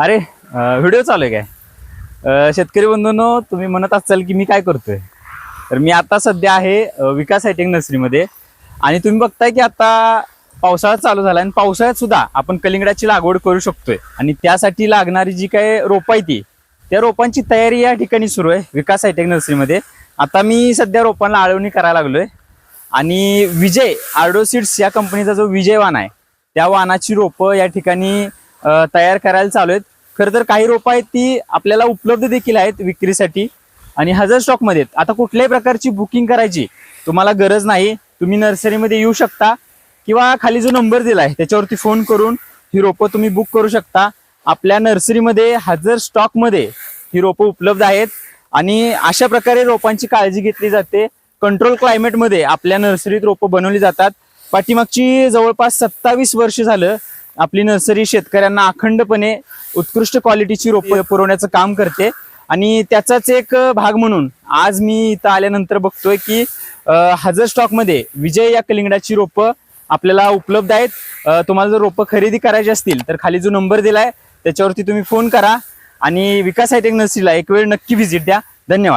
अरे व्हिडिओ चालू आहे काय? शेतकरी बंधूंनो तुम्ही म्हणत असाल की मी काय करतोय? तर मी आता सध्या आहे विकास हायटेक नर्सरीमध्ये. आणि तुम्ही बघताय की आता पावसाळा चालू झाला आणि पावसाळ्यात सुद्धा आपण कलिंगडाची लागवड करू शकतोय. आणि त्यासाठी लागणारी जी काही रोपं आहे ती त्या रोपांची तयारी या ठिकाणी सुरू आहे विकास हायटेक नर्सरीमध्ये. आता मी सध्या रोपांना आळवणी करायला लागलोय. आणि विजय आर्डो सीड्स या कंपनीचा जो विजय वाण आहे त्या वाहनाची रोपं या ठिकाणी तयार करायला चालू आहेत. खरं तर काही रोपं आहेत ती आपल्याला उपलब्ध देखील आहेत विक्रीसाठी आणि हजर स्टॉकमध्ये आहेत. आता कुठल्याही प्रकारची बुकिंग करायची तुम्हाला गरज नाही. तुम्ही नर्सरीमध्ये येऊ शकता किंवा खाली जो नंबर दिला आहे त्याच्यावरती फोन करून ही रोपं तुम्ही बुक करू शकता. आपल्या नर्सरीमध्ये हजर स्टॉकमध्ये ही रोपं उपलब्ध आहेत आणि अशा प्रकारे रोपांची काळजी घेतली जाते. कंट्रोल क्लायमेटमध्ये आपल्या नर्सरीत रोपं बनवली जातात. पाठीमागची जवळपास सत्तावीस वर्ष झालं आपली नर्सरी शेतकऱ्यांना अखंडपणे उत्कृष्ट क्वालिटीची रोपं पुरवण्याचं काम करते. आणि त्याचाच एक भाग म्हणून आज मी इथं आल्यानंतर बघतोय की हजर स्टॉकमध्ये विजय या कलिंगडाची रोपं आपल्याला उपलब्ध आहेत. तुम्हाला जर रोपं खरेदी करायची असतील तर खाली जो नंबर दिलाय त्याच्यावरती तुम्ही फोन करा. आणि विकास हायटेक नर्सरीला एक वेळ नक्की व्हिजिट द्या. धन्यवाद.